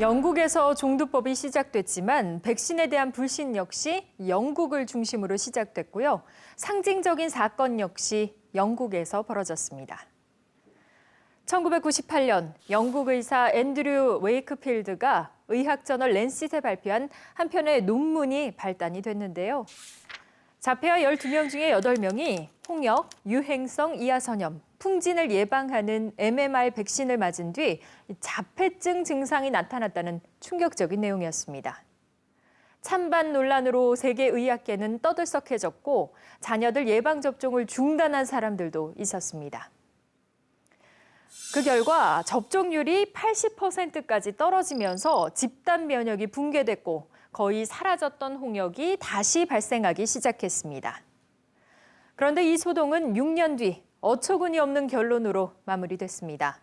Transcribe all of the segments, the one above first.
영국에서 종두법이 시작됐지만 백신에 대한 불신 역시 영국을 중심으로 시작됐고요. 상징적인 사건 역시 영국에서 벌어졌습니다. 1998년 영국 의사 앤드류 웨이크필드가 의학저널 랜싯에 발표한 한 편의 논문이 발단이 됐는데요. 자폐아 12명 중에 8명이 홍역, 유행성 이하선염, 풍진을 예방하는 MMR 백신을 맞은 뒤 자폐증 증상이 나타났다는 충격적인 내용이었습니다. 찬반 논란으로 세계 의학계는 떠들썩해졌고 자녀들 예방 접종을 중단한 사람들도 있었습니다. 그 결과 접종률이 80%까지 떨어지면서 집단 면역이 붕괴됐고 거의 사라졌던 홍역이 다시 발생하기 시작했습니다. 그런데 이 소동은 6년 뒤 어처구니 없는 결론으로 마무리됐습니다.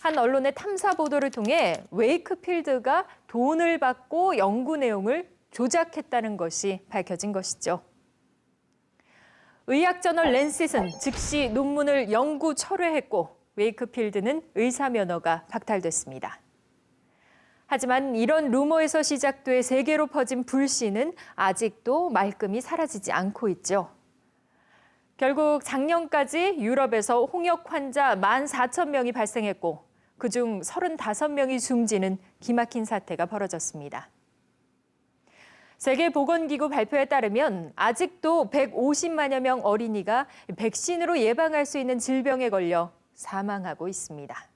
한 언론의 탐사 보도를 통해 웨이크필드가 돈을 받고 연구 내용을 조작했다는 것이 밝혀진 것이죠. 의학 저널 랜싯은 즉시 논문을 영구 철회했고 웨이크필드는 의사 면허가 박탈됐습니다. 하지만 이런 루머에서 시작돼 세계로 퍼진 불신은 아직도 말끔히 사라지지 않고 있죠. 결국 작년까지 유럽에서 홍역 환자 14,000명이 발생했고 그중 35명이 숨지는 기막힌 사태가 벌어졌습니다. 세계보건기구 발표에 따르면 아직도 150만여 명 어린이가 백신으로 예방할 수 있는 질병에 걸려 사망하고 있습니다.